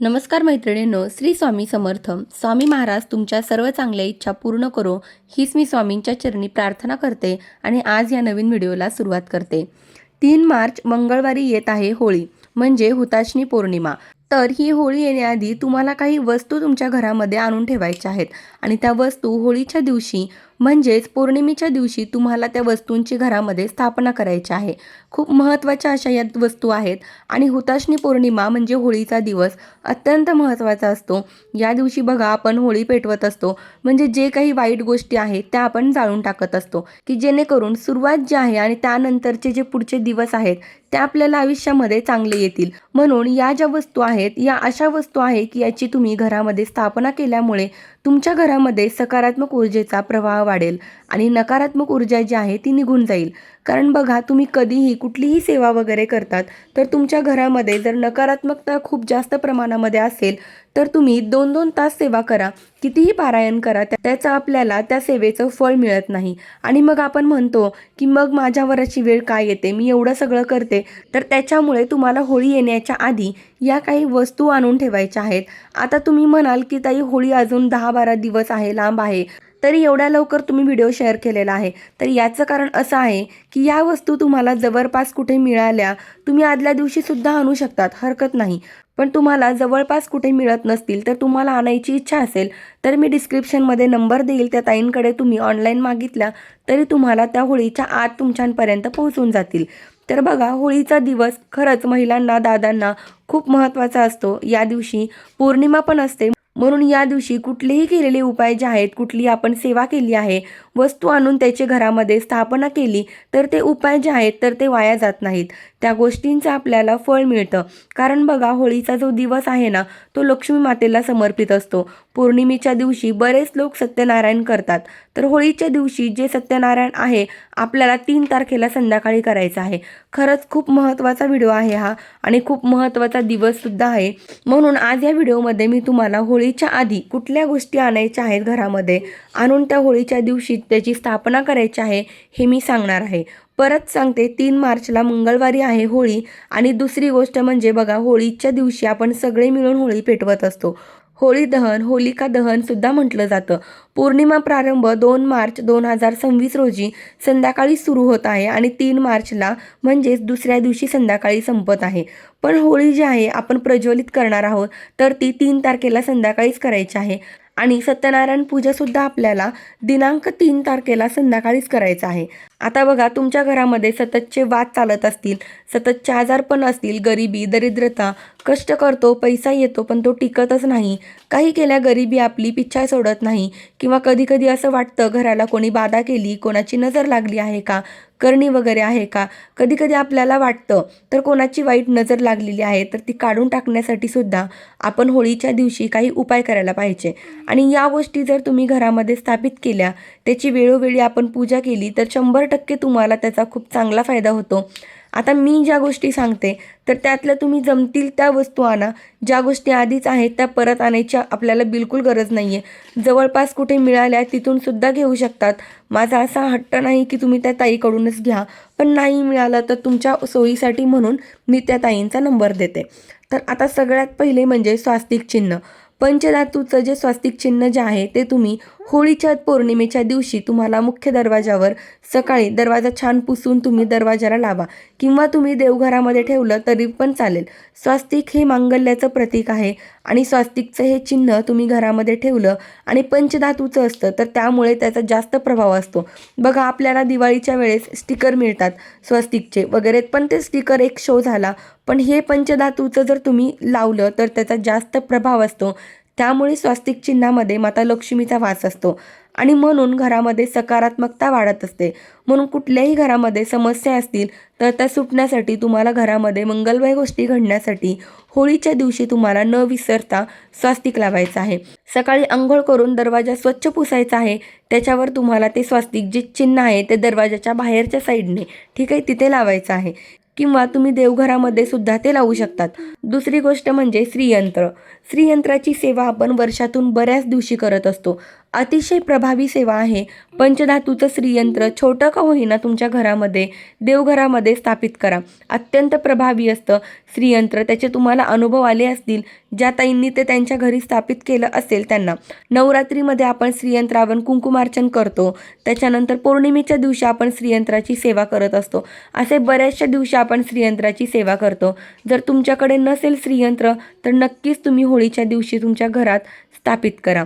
नमस्कार मैत्रिणींनो श्री स्वामी समर्थ. स्वामी महाराज तुमच्या सर्व चांगल्या इच्छा पूर्ण करो हीच मी स्वामींच्या चरणी प्रार्थना करते आणि आज या नवीन व्हिडिओला सुरुवात करते. तीन मार्च मंगळवारी येत आहे होळी म्हणजे हुताशनी पौर्णिमा. तर ही होळी येण्याआधी तुम्हाला काही वस्तू तुमच्या घरामध्ये आणून ठेवायच्या आहेत आणि त्या वस्तू होळीच्या दिवशी म्हणजेच पौर्णिमेच्या दिवशी तुम्हाला त्या वस्तूंची घरामध्ये स्थापना करायची आहे. खूप महत्त्वाच्या अशा या वस्तू आहेत आणि हुताशनी पौर्णिमा म्हणजे होळीचा दिवस अत्यंत महत्त्वाचा असतो. या दिवशी बघा आपण होळी पेटवत असतो. म्हणजे जे काही वाईट गोष्टी आहेत त्या आपण जाळून टाकत असतो. की जेणेकरून सुरुवात जी आहे आणि त्यानंतरचे जे पुढचे दिवस आहेत त्या आपल्याला आयुष्यामध्ये चांगले येतील. म्हणून या ज्या वस्तू आहेत या अशा वस्तू आहे की याची तुम्ही घरामध्ये स्थापना केल्यामुळे तुमच्या घरामध्ये सकारात्मक ऊर्जेचा प्रवाह वाढेल आणि नकारात्मक ऊर्जा जी आहे ती निघून जाईल. कारण बघा तुम्ही कधीही कुठलीही सेवा वगैरे करतात तर तुमच्या घरामध्ये जर नकारात्मकता खूप जास्त प्रमाणामध्ये असेल तर तुम्ही दोन दोन तास सेवा करा. कितीही पारायण करा त्याचं आपल्याला त्या सेवेचं फळ मिळत नाही. आणि मग आपण म्हणतो की मग माझ्यावर अशी वेळ काय येते? मी एवढं सगळं करते. तर त्याच्यामुळे तुम्हाला होळी येण्याच्या आधी या काही वस्तू आणून ठेवायच्या आहेत. आता तुम्ही म्हणाल की ताई होळी अजून दहा बारा दिवस आहे लांब आहे. तरी एवढ्या लवकर तुम्ही व्हिडिओ शेअर केलेला आहे. तर याचं कारण असं आहे की या वस्तू तुम्हाला जवळपास कुठे मिळाल्या तुम्ही आदल्या दिवशीसुद्धा आणू शकतात हरकत नाही. पण तुम्हाला जवळपास कुठे मिळत नसतील तर तुम्हाला आणायची इच्छा असेल तर मी डिस्क्रिप्शनमध्ये नंबर देईल त्या ताईंकडे तुम्ही ऑनलाईन मागितल्या तरी तुम्हाला त्या होळीच्या आत तुमच्यापर्यंत पोहोचून जातील. तर बघा होळीचा दिवस खरंच महिलांना दादांना खूप महत्त्वाचा असतो. या दिवशी पौर्णिमा पण असते. म्हणून या दिवशी कुठलेही केलेले उपाय जे आहेत कुठली आपण सेवा केली आहे वस्तू आणून त्याची घरामध्ये स्थापना केली तर ते उपाय जे आहेत तर ते वाया जात नाहीत. त्या गोष्टींचं आपल्याला फळ मिळतं. कारण बघा होळीचा जो दिवस आहे ना तो लक्ष्मी मातेला समर्पित असतो. पौर्णिमेच्या दिवशी बरेच लोक सत्यनारायण करतात. तर होळीच्या दिवशी जे सत्यनारायण आहे आपल्याला तीन तारखेला संध्याकाळी करायचं आहे. खरंच खूप महत्त्वाचा व्हिडिओ आहे हा आणि खूप महत्त्वाचा दिवससुद्धा आहे. म्हणून आज या व्हिडिओमध्ये मी तुम्हाला होळीच्या आधी कुठल्या गोष्टी आणायच्या आहेत घरामध्ये आणून त्या होळीच्या दिवशी त्याची स्थापना करायची आहे हे मी सांगणार आहे. परत सांगते तीन मार्चला मंगळवारी आहे होळी आणि दुसरी गोष्ट म्हणजे बघा होळीच्या दिवशी आपण सगळे मिळून होळी पेटवत असतो. होळी दहन होलिका दहन सुद्धा म्हटलं जातं. पौर्णिमा प्रारंभ दोन मार्च दोन हजार सव्वीस रोजी संध्याकाळी सुरू होत आहे आणि तीन मार्चला म्हणजेच दुसऱ्या दिवशी संध्याकाळी संपत आहे. पण होळी जी आहे आपण प्रज्वलित करणार आहोत तर ती तीन तारखेला संध्याकाळीच करायची आहे. आणि सत्यनारायण पूजासुद्धा आपल्याला दिनांक तीन तारखेला संध्याकाळीच करायचं आहे. आता बघा तुमच्या घरामध्ये सततचे वाद चालत असतील सततचे आजारपण असतील गरिबी दरिद्रता कष्ट करतो पैसा येतो पण तो टिकतच नाही. काही केल्या गरिबी आपली पिच्छा सोडत नाही. किंवा कधीकधी असं वाटतं घराला कोणी बाधा केली कोणाची नजर लागली आहे का? करणी वगैरे आहे का? कधी कधी आपल्याला वाटतं तर कोणाची वाईट नजर लागलेली आहे तर ती काढून टाकण्यासाठी सुद्धा आपण होळीच्या दिवशी काही उपाय करायला पाहिजे. आणि या गोष्टी जर तुम्ही घरामध्ये स्थापित केल्या त्याची वेळोवेळी आपण पूजा केली तर शंभर टक्के तुम्हाला त्याचा खूप चांगला फायदा होतो. आता मी ज्या गोष्टी सांगते तर त्यातल्या तुम्ही जमतील त्या वस्तू आणा. ज्या गोष्टी आधीच आहेत त्या परत आणायच्या आपल्याला बिलकुल गरज नाही आहे जवळपास कुठे मिळाल्या तिथून सुद्धा घेऊ शकतात. माझा असा हट्ट नाही की तुम्ही त्या ताईकडूनच घ्या. पण नाही मिळालं तर तुमच्या सोयीसाठी म्हणून मी त्या ताईंचा नंबर देते. तर आता सगळ्यात पहिले म्हणजे स्वास्तिक चिन्ह. पंचधातूचं जे स्वास्तिक चिन्ह जे आहे ते तुम्ही होळीच्या पौर्णिमेच्या दिवशी तुम्हाला मुख्य दरवाजावर सकाळी दरवाजा छान पुसून तुम्ही दरवाजाला लावा. किंवा तुम्ही देवघरामध्ये ठेवलं तरी पण चालेल. स्वास्तिक हे मांगल्याचं प्रतीक आहे आणि स्वास्तिकचं हे चिन्ह तुम्ही घरामध्ये ठेवलं आणि पंचधातूचं असतं तर त्यामुळे त्याचा जास्त प्रभाव असतो. बघा आपल्याला दिवाळीच्या वेळेस स्टिकर मिळतात स्वस्तिकचे. वगैरे पण ते स्टिकर एक शो झाला. पण हे पंचधातूचं जर तुम्ही लावलं तर त्याचा जास्त प्रभाव असतो. त्यामुळे स्वास्तिक चिन्हामध्ये माता लक्ष्मीचा वास असतो. आणि म्हणून घरामध्ये सकारात्मकता वाढत असते. म्हणून कुठल्याही घरामध्ये समस्या असतील तर त्या सुटण्यासाठी तुम्हाला घरामध्ये मंगलमय गोष्टी घडण्यासाठी होळीच्या दिवशी तुम्हाला न विसरता स्वास्तिक लावायचं आहे. सकाळी आंघोळ करून दरवाजा स्वच्छ पुसायचा आहे. त्याच्यावर तुम्हाला ते स्वास्तिक जे चिन्ह आहे ते दरवाजाच्या बाहेरच्या साईडने ठीक आहे तिथे लावायचं आहे. किंवा तुम्ही देवघरामध्ये सुद्धा ते लावू शकतात. दुसरी गोष्ट म्हणजे श्रीयंत्र. श्रीयंत्राची सेवा आपण वर्षातून बऱ्याच दिवशी करत असतो. अतिशय प्रभावी सेवा आहे. पंचधातूचं श्रीयंत्र छोटं का होईना तुमच्या घरामध्ये देवघरामध्ये स्थापित करा. अत्यंत प्रभावी असतं श्रीयंत्र. त्याचे तुम्हाला अनुभव आले असतील ज्या ताईंनी ते त्यांच्या घरी स्थापित केलं असेल त्यांना. नवरात्रीमध्ये आपण श्रीयंत्रावर कुंकुमार्चन करतो. त्याच्यानंतर पौर्णिमेच्या दिवशी आपण श्रीयंत्राची सेवा करत असतो. असे बऱ्याचशा दिवशी आपण श्रीयंत्राची सेवा करतो. जर तुमच्याकडे नसेल श्रीयंत्र तर नक्कीच तुम्ही होळीच्या दिवशी तुमच्या घरात स्थापित करा.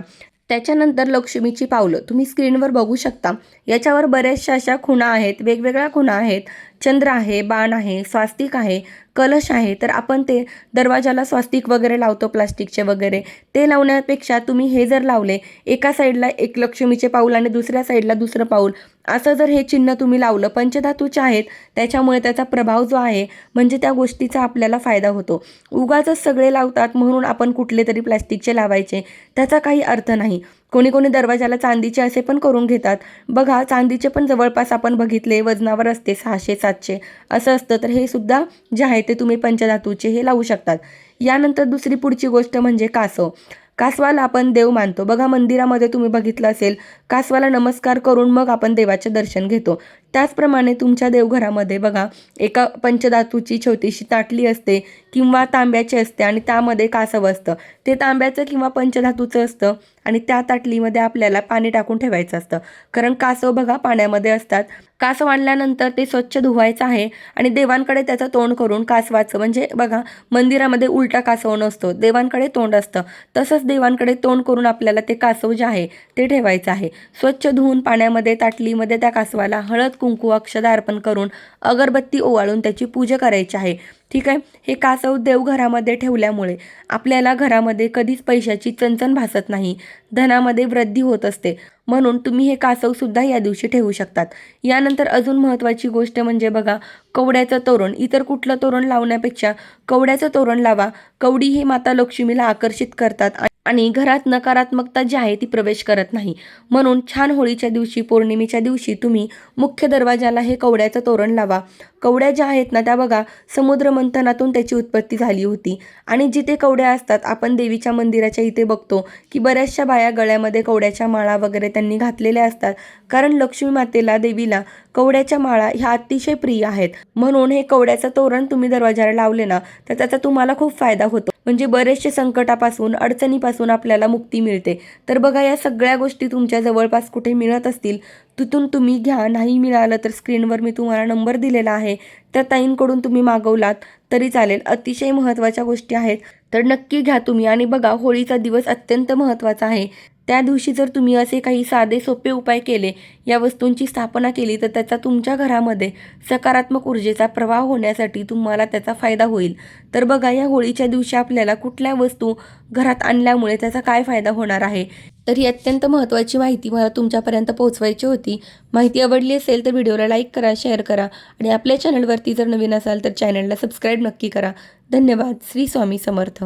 त्याच्यानंतर लक्ष्मीची पावलं. तुम्ही स्क्रीनवर बघू शकता. याच्यावर बऱ्याचशा अशा खुणा आहेत. वेगवेगळ्या खुणा आहेत. चंद्र आहे बाण आहे स्वास्तिक आहे कलश आहे. तर आपण ते दरवाजाला स्वास्तिक वगैरे लावतो प्लास्टिकचे वगैरे. ते लावण्यापेक्षा तुम्ही हे जर लावले एका साईडला एक लक्ष्मीचे पाऊल आणि दुसऱ्या साईडला दुसरं पाऊल असं जर हे चिन्ह तुम्ही लावलं पंचधातूचे आहेत त्याच्यामुळे त्याचा प्रभाव जो आहे म्हणजे त्या गोष्टीचा आपल्याला फायदा होतो. उगाचच सगळे लावतात म्हणून आपण कुठले तरी प्लॅस्टिकचे लावायचे त्याचा काही अर्थ नाही. कोणी कोणी दरवाजाला चांदीचे असे पण करून घेतात. बघा चांदीचे पण जवळपास आपण बघितले वजनावर असते सहाशे सातशे असं असतं. तर हे सुद्धा जे आहे ते तुम्ही पंचधातूचे हे लावू शकतात. यानंतर दुसरी पुढची गोष्ट म्हणजे कासव. कासवाला आपण देव मानतो. बघा मंदिरामध्ये तुम्ही बघितलं असेल कासवाला नमस्कार करून मग आपण देवाचे दर्शन घेतो. त्याचप्रमाणे तुमच्या देवघरामध्ये बघा एका पंचधातूची छोटीशी ताटली असते किंवा तांब्याची असते आणि त्यामध्ये कासव असतं. ते तांब्याचं किंवा पंचधातूचं असतं आणि त्या ताटलीमध्ये आपल्याला पाणी टाकून ठेवायचं असतं. कारण कासव बघा पाण्यामध्ये असतात. कासव आणल्यानंतर ते स्वच्छ धुवायचं आहे आणि देवांकडे त्याचं तोंड करून कासवाचं म्हणजे बघा मंदिरामध्ये उलटा कासव नसतो. देवांकडे तोंड असतं. तसंच देवांकडे तोंड करून आपल्याला ते कासव जे आहे ते ठेवायचं आहे. स्वच्छ धुवून पाण्यामध्ये ताटलीमध्ये त्या कासवाला हळद कुंकू अक्षदा अर्पण करून अगरबत्ती ओवाळून त्याची पूजा करायची आहे. ठीक आहे? हे कासव देवघरामध्ये ठेवल्यामुळे आपल्याला घरामध्ये कधीच पैशाची चणचण भासत नाही. धनामध्ये वृद्धी होत असते. म्हणून तुम्ही हे कासवसुद्धा या दिवशी ठेवू शकतात. यानंतर अजून महत्त्वाची गोष्ट म्हणजे बघा कवड्याचं तोरण. इतर कुठलं तोरण लावण्यापेक्षा कवड्याचं तोरण लावा. कवडी ही माता लक्ष्मीला आकर्षित करतात. आणि घरात नकारात्मकता जी आहे ती प्रवेश करत नाही. म्हणून छान होळीच्या दिवशी पौर्णिमेच्या दिवशी तुम्ही मुख्य दरवाजाला हे कवड्याचं तोरण लावा. कवड्या ज्या आहेत ना त्या बघा समुद्र मंथनातून त्याची उत्पत्ती झाली होती. आणि जिथे कवड्या असतात आपण देवीच्या मंदिराच्या इथे बघतो की बऱ्याचशा बाया गळ्यामध्ये कवड्याच्या माळा वगैरे त्यांनी घातलेल्या असतात. कारण लक्ष्मी मातेला देवीला कवड्याच्या माळा ह्या अतिशय प्रिय आहेत. म्हणून हे कवड्याचं तोरण तुम्ही दरवाजाला लावले ना तर त्याचा तुम्हाला खूप फायदा होतो. म्हणजे बरेचसे संकटापासून अडचणीपासून आपल्याला मुक्ती मिळते. तर बघा या सगळ्या गोष्टी तुमच्या जवळपास कुठे मिळत असतील तिथून तुम्ही घ्या. नाही मिळालं तर स्क्रीनवर मी तुम्हाला नंबर दिलेला आहे. त्या ताईंकडून तुम्ही मागवलात तरी चालेल. अतिशय महत्त्वाच्या गोष्टी आहेत. तर नक्की घ्या तुम्ही. आणि बघा होळीचा दिवस अत्यंत महत्त्वाचा आहे. त्या दिवशी जर तुम्ही असे काही साधे सोपे उपाय केले या वस्तूंची स्थापना केली तर त्याचा तुमच्या घरामध्ये सकारात्मक ऊर्जेचा प्रवाह होण्यासाठी तुम्हाला त्याचा फायदा होईल. तर बघा या होळीच्या दिवशी आपल्याला कुठल्या वस्तू घरात आणल्यामुळे त्याचा काय फायदा होणार आहे? तर ही अत्यंत महत्त्वाची माहिती मला तुमच्यापर्यंत पोहोचवायची होती. माहिती आवडली असेल तर व्हिडिओला लाईक करा शेअर करा आणि आपल्या चॅनलवरती जर नवीन असाल तर चॅनलला सबस्क्राईब नक्की करा. धन्यवाद. श्री स्वामी समर्थ.